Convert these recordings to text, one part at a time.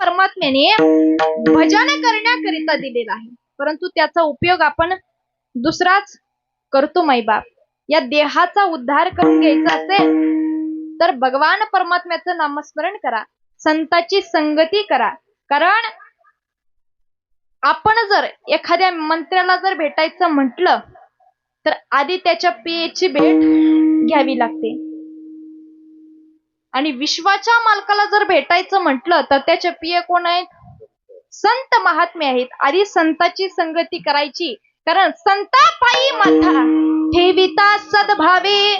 परमात्म्याने भजन करण्याकरिता दिलेला आहे. परंतु त्याचा उपयोग आपण दुसराच करतो माईबाप या देहाचा उद्धार करून घ्यायचा असेल तर भगवान परमात्म्याचं नामस्मरण करा. संताची संगती करा. कारण आपण जर एखाद्या मंत्र्याला जर भेटायचं म्हटलं तर आधी त्याच्या पेची भेट घ्यावी लागते. आणि विश्वाच्या मालकाला जर भेटायचं म्हटलं तर त्याचे पिय कोण आहेत? संत महात्मे आहेत. आधी संताची संगती करायची. कारण संता पायी माथा ठेविता सद्भावे.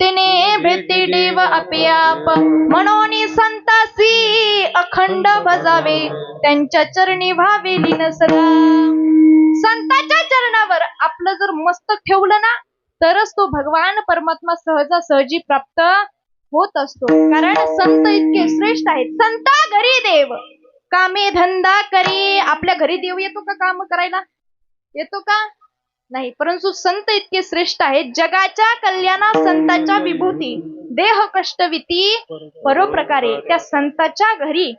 तिने भेटी देव आपेआप म्हणून संतासी अखंड भजावे. त्यांच्या चरणी व्हावे लीन सदा. संताच्या चरणावर आपलं जर मस्तक ठेवलं ना तरच तो भगवान परमात्मा सहजासहजी प्राप्त होत असतो. कारण संत इतके श्रेष्ठ आहेत. संता घरी देव. कामे धंदा करी. आपल्या घरी देव येतो का काम करायला? येतो का? नाही. परंतु संत इतके श्रेष्ठ आहेत. जगाच्या कल्याणा संताच्या विभूती देह कष्टविती परोप्रकारे त्या संताच्या घरी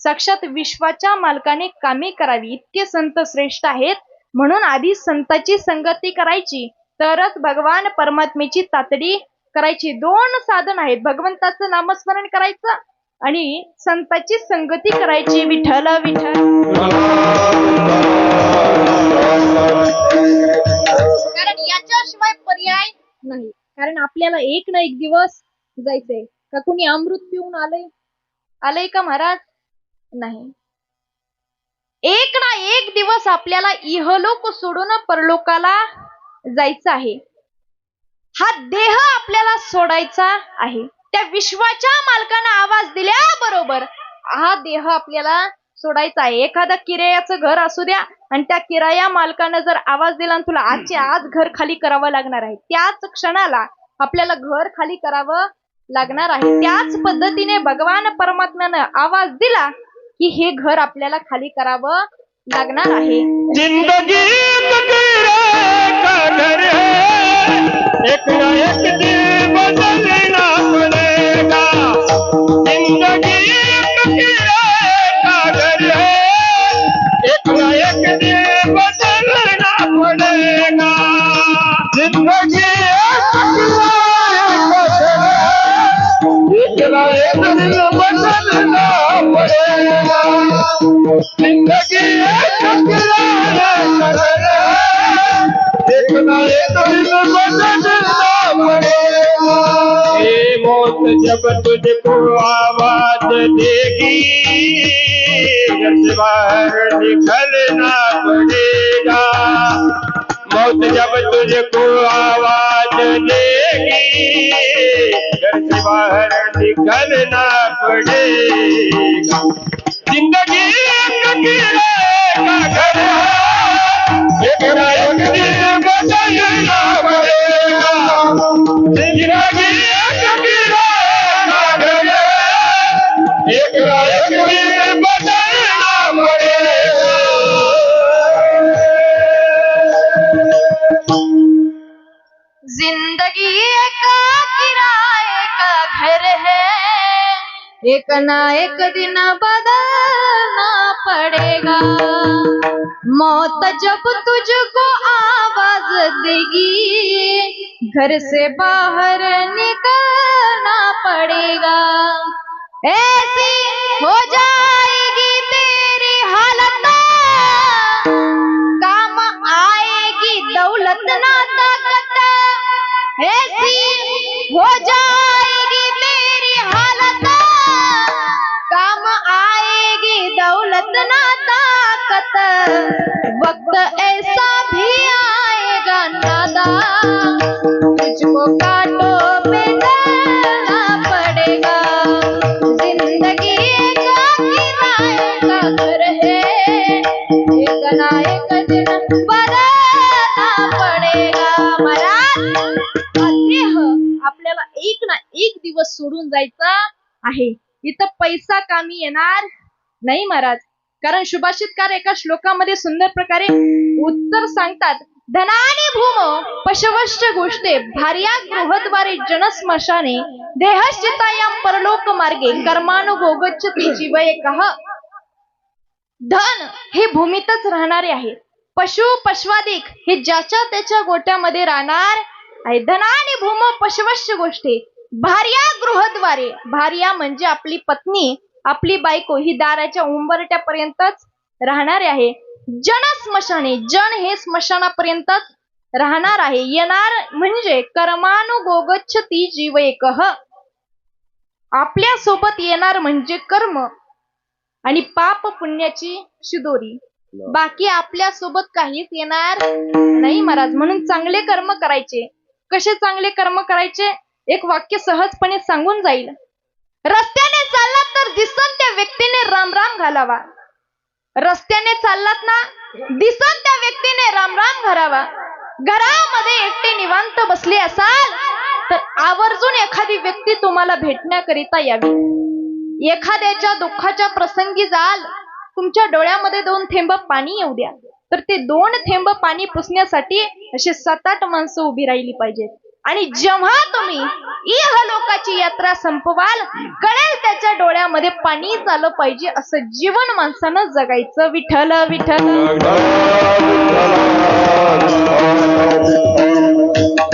साक्षात विश्वाच्या मालकाने कामे करावी. इतके संत श्रेष्ठ आहेत. म्हणून आधी संताची संगती करायची. तरच भगवान परमात्मेची तातडी करायची दोन साधन आहेत. भगवंताचं नामस्मरण करायचं आणि संताची संगती करायची. विठ्ठल विठ्ठल. कारण याच्याशिवाय पर्याय नाही. कारण आपल्याला एक ना एक दिवस जायचंय. का कुणी अमृत पिऊन आलंय? आलंय का महाराज? नाही. एक ना एक दिवस आपल्याला इहलोक सोडून परलोकाला जायचं आहे. हा देह आपल्याला सोडायचा आहे. त्या विश्वाच्या मालकानं आवाज दिल्याबरोबर हा देह आपल्याला सोडायचा आहे. एखादा किरायाचं घर असू द्या आणि त्या किराया मालकानं जर आवाज दिला आणि तुला आजचे आज घर खाली करावं लागणार आहे. त्याच क्षणाला आपल्याला घर खाली करावं लागणार आहे. त्याच पद्धतीने भगवान परमात्म्यानं आवाज दिला की हे घर आपल्याला खाली करावं लागणार आहे. जिंदगी एक ना एक दिन बदलना पड़ेगा जिंदगी तकदीर का घर है एक ना एक दिन बदलना पड़ेगा जिंदगी एक ना एक दिन बदलना पड़ेगा जब तुझको आवाज देगी घर बाहर निकलना पड़ेगा मौत जब तुझको आवाज देगी घर से बाहर निकलना पड़ेगा जिंदगी है एक ना एक दिन बदलना पड़ेगा। मौत जब तुझको आवाज़ देगी, घर से बाहर निकलना पड़ेगा। ऐसी हो जाएगी तेरी हालत। काम आएगी दौलत ना ताकत। ऐसी हो जाएगी वक्त ऐसा भी आएगा नादा। तुझको काटो पे चलना पड़ेगा। जिंदगी का किराए घर है। एक ना एक दिन बदलना पडेगा। महाराज देह हो, आपल्याला एक ना एक दिवस सोडून जायचा आहे. इथं पैसा कामी येणार. नाही महाराज कारण शुभाषितकार एका श्लोकामध्ये सुंदर प्रकारे उत्तर सांगतात धनानी भूम पशवश्च गोष्टे भार्या गृहद्वारे जनस्मशाने देहश्चितायाम परलोक मार्गे कर्मानुभोगच्च जीव कह धन हे भूमीतच राहणारे आहे. पशु पशवादिक हे ज्याच्या त्याच्या गोट्यामध्ये राहणार आहे. धनाने भूम पशवश्च गोष्टी भार्या गृहद्वारे भार्या म्हणजे आपली पत्नी आपली बायको ही दाराच्या उंबरट्यापर्यंतच राहणारे आहे. जन स्मशाने जन हे स्मशानापर्यंतच राहणार आहे. येणार म्हणजे कर्मानुगोगच्छती जीव एकह आपल्यासोबत येणार म्हणजे कर्म आणि पाप पुण्याची शिदोरी. बाकी आपल्यासोबत काहीच येणार नाही महाराज. म्हणून चांगले कर्म करायचे. कसे चांगले कर्म करायचे? एक वाक्य सहजपणे सांगून जाईल. रस्त्याने चालला तर दिसन त्या व्यक्तीने राम राम घालावा. रस्त्याने चाललात ना दिसन त्या व्यक्तीने राम राम घालावा. घरामध्ये एकटे निवांत बसले असाल तर आवर्जून एखादी व्यक्ती तुम्हाला भेटण्याकरिता यावी. एखाद्याच्या दुःखाच्या प्रसंगी जाल तुमच्या डोळ्यामध्ये दोन थेंब पाणी येऊ द्या. तर ते दोन थेंब पाणी पुसण्यासाठी असे सात आठ माणसं उभी राहिली पाहिजेत. आणि जेव्हा तुम्ही इहलोकाची यात्रा संपवाल कळेल त्याच्या डोळ्यामध्ये पाणी आलं पाहिजे असं जीवन माणसानं जगायचं. विठल विठल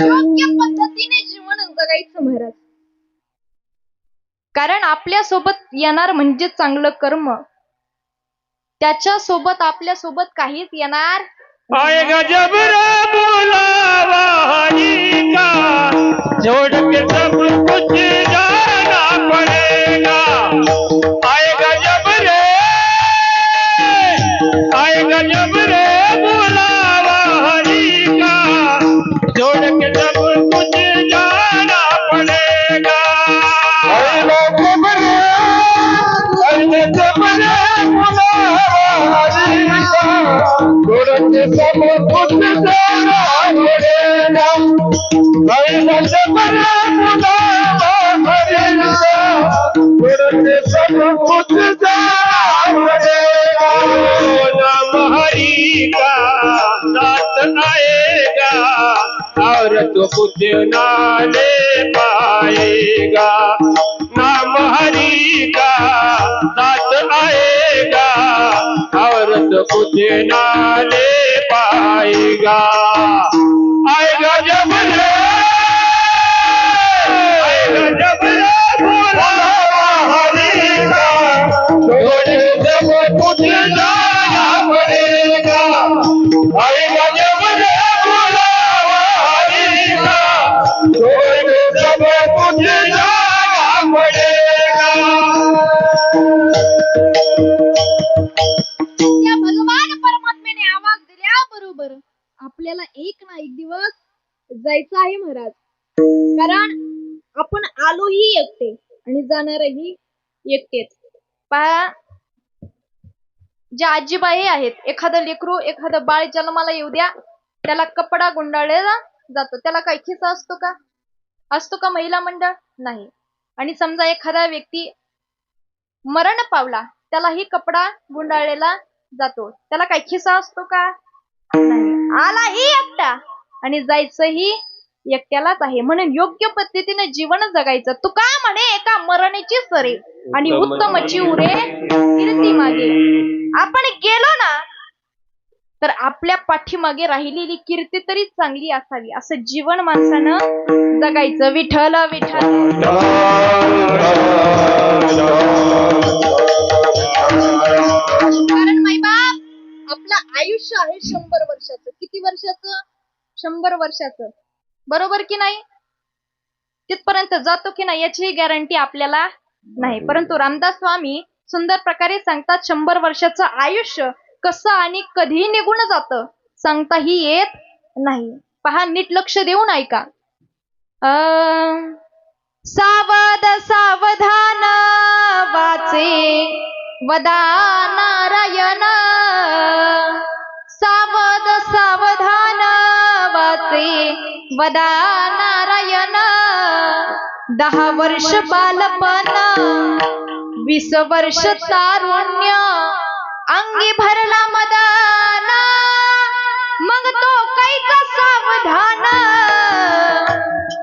योग्य पद्धतीने जीवन जगायचं महाराज. कारण आपल्यासोबत येणार म्हणजे चांगलं कर्म. त्याच्या सोबत आपल्यासोबत काहीच येणार आएगा जब बुलावा हरी का? छोड़ के सब कुछ जा तो कुछ ना ले पाएगा नाम हरि का साथ आएगा। और तो कुछ कारण आपण आलोही एकटे आणि जाणारही एकटेच. पहा ज्या आजीबाई आहेत एखादं लेकरू एखादं बाळ जन्माला येऊ द्या त्याला कपडा गुंडाळलेला जातो. त्याला काही खिसा असतो का? असतो का महिला मंडळ? नाही. आणि समजा एखादा व्यक्ती मरण पावला त्यालाही कपडा गुंडाळलेला जातो. त्याला काही खिसा असतो का? आला आलाही एकटा आणि जायचंही एकट्यालाच आहे. म्हणून योग्य पद्धतीने जीवन जगायचं. तुका म्हणे एका मरणीची सरे? आणि उत्तमची उरे कीर्ती मागे. आपण गेलो ना तर आपल्या पाठीमागे राहिलेली कीर्ती तरी चांगली असावी. असं जीवन माणसानं जगायचं. विठ्ठल कारण माईबाप आपलं आयुष्य आहे शंभर वर्षाचं. किती वर्षाचं? शंभर वर्षाचं. बरोबर की नाही? तिथपर्यंत जातो की नाही याचीही गॅरंटी आपल्याला नाही. परंतु रामदास स्वामी सुंदर प्रकारे सांगतात शंभर वर्षाचं आयुष्य कसं आणि कधी निघून जातं सांगताही येत नाही. पहा नीट लक्ष देऊन ऐका. अं, सावध सावधान वाचे. वदा नारायण वदा नारायण दहा वर्ष बालपण वीस वर्ष तारुण्य अंगी भरला मदान मग तो कैका सावधान?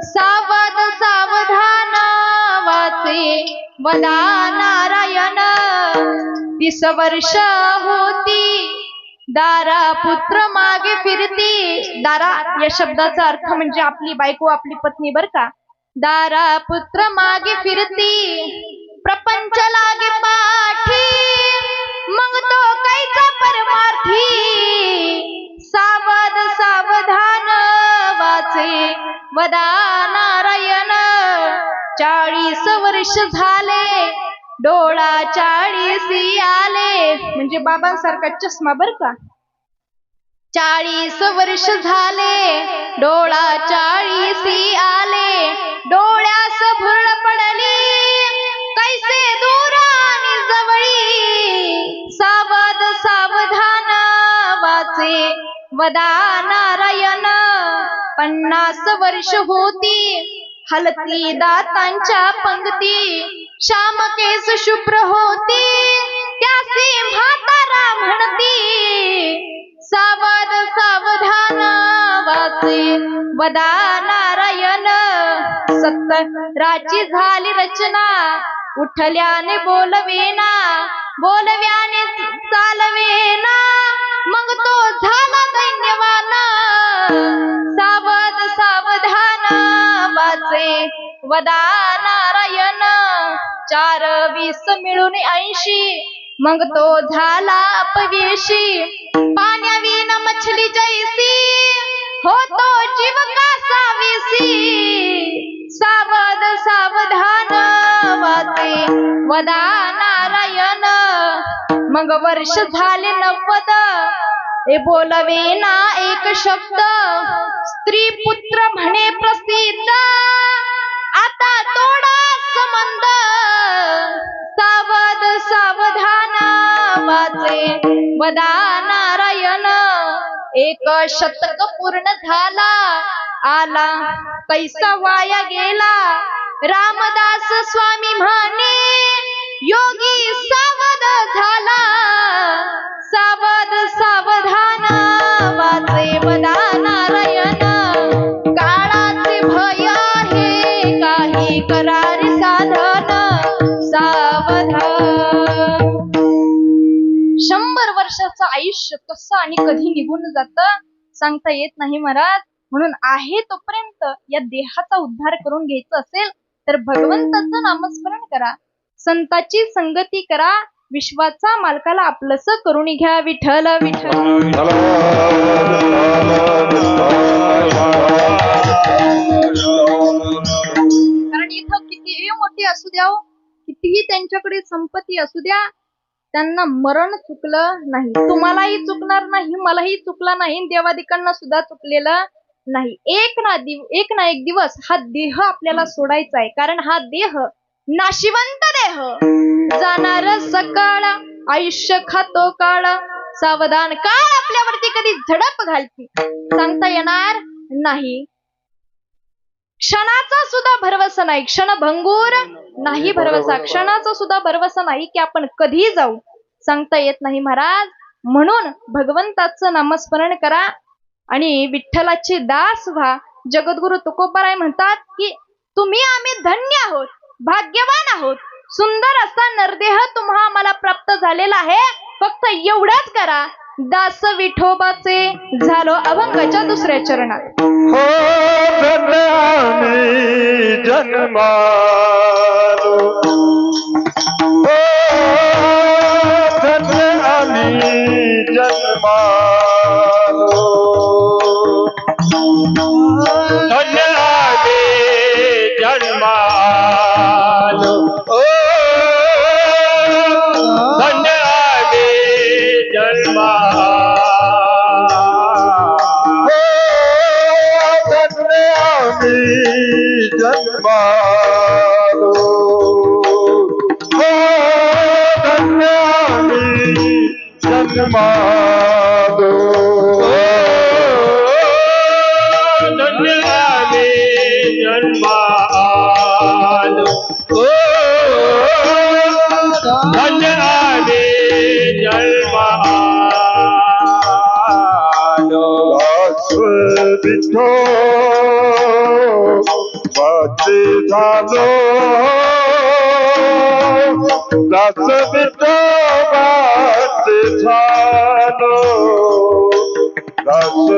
सावध सावधान वाचे वदा नारायण वीस वर्ष होती दारा पुत्र मागे फिरती. दारा या शब्दाचा अर्थ म्हणजे आपली बायको आपली पत्नी बर का. दारा पुत्र मागे फिरती. प्रपंच लागे पाठी. मग तो कैचा परमार्थी? सावध सावधान वाचे. वदा नारायण. चाळीस वर्ष झाले. डोळा चाळीसी आले म्हणजे बाबांसारखा चष्मा बर का? चाळीस वर्ष झाले डोळा चाळीसी आले डोळ्यास भुरळ पडली कैसे दूर आणि जवळी. सावध सावधान वाचे वदा नारायण पन्नास वर्ष होती हलती दातांच्या पंक्ती श्याम केस शुभ्र होती त्यासी म्हातारा म्हणती. सावध सावधान वाचे. वदा नारायण सत्तराची झाली रचना. उठल्याने बोलवेना बोलव्याने चालवेना. मग तो झाला धन्यवान. सावध सावधान वाचे. वदा नारायण चार वीस मिळून ऐंशी. मग तो झाला अपवेशी पाण्याविन मछली जैसी हो तो जीव का कासाविसी सावध सावधान वाचे वदा नारायण. मग वर्ष झाले नव्वद. ए बोलवे ना एक शब्द. स्त्री पुत्र म्हणे प्रसिद्ध. आता तोडा संबंध वाचे वदा नारायण. एक शतक पूर्ण झाला आला पैसा वाया गेला. रामदास स्वामी म्हणे योगी सावध झाला. सावध सावधान वाचे वदा नारायण. काळाचे भय आहे काही करा आयुष्य कसं आणि कधी निघून जात सांगता येत नाही महाराज म्हणून आहे तोपर्यंत या देहाचा उद्धार करून घ्यायचा असेल तर भगवंताचं नामस्मरण करा. संताची संगती करा. विश्वाचा मालकाला आपलंस करून घ्या. विठ्ठल विठ्ठल. कारण इथं कितीही मोठी असू द्या हो, कितीही त्यांच्याकडे संपत्ती असू द्या त्यांना मरण चुकलं नाही. तुम्हालाही चुकणार नाही मलाही चुकला नाही देवादिकांना सुद्धा चुकलेलं नाही. एक ना दिव एक ना एक दिवस हा देह आपल्याला सोडायचा आहे. कारण हा देह नाशिवंत देह. जाणार सकाळ आयुष्य खातो काळ. सावधान काळ आपल्यावरती कधी झडप घालती. सांगता येणार नाही. क्षणाचा सुद्धा भरवसा नाही. क्षण भंगूर नाही भरवसा. क्षणाचा सुद्धा भरवसा नाही की आपण कधी जाऊ. सांगता येत नाही महाराज. म्हणून भगवंताचं नामस्मरण करा आणि विठ्ठलाचे दास व्हा. जगद्गुरु तुकोबाराय म्हणतात की तुम्ही आम्ही धन्य आहोत भाग्यवान आहोत. सुंदर असा नरदेह तुम्हा आम्हाला प्राप्त झालेला आहे. फक्त एवढंच करा. दास विठोबाचे झालो अभंगाच्या दुसऱ्या चरणात. हो जन्मा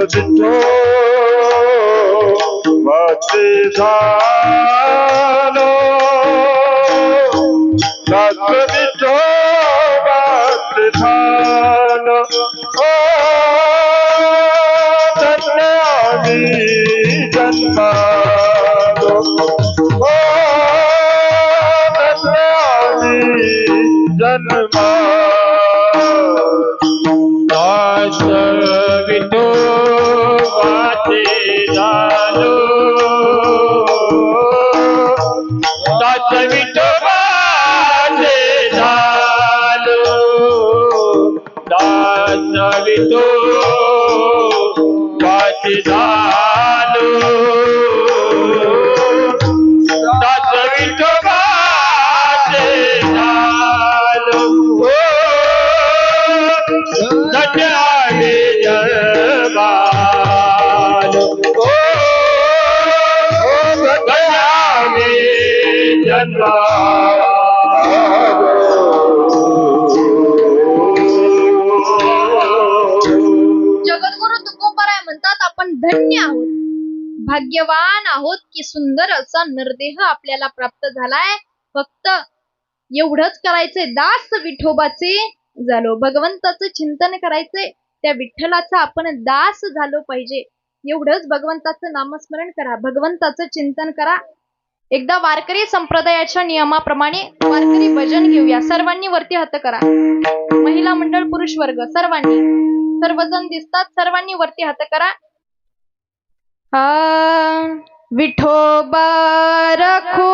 open door, but this I the door. Das धन्य आहोत. भाग्यवान आहोत की सुंदर असा नरदेह आपल्याला प्राप्त झालाय. फक्त एवढंच करायचंय. दास विठोबाचे झालो. भगवंताचं चिंतन करायचंय. त्या विठ्ठलाचा आपण दास झालो पाहिजे. एवढंच भगवंताचं नामस्मरण करा. भगवंताचं चिंतन करा. एकदा वारकरी संप्रदायाच्या नियमाप्रमाणे वारकरी भजन घेऊया. सर्वांनी वरती हात करा. महिला मंडळ पुरुष वर्ग सर्वांनी. सर्वजण दिसतात. सर्वांनी वरती हात करा. विठोबा रखू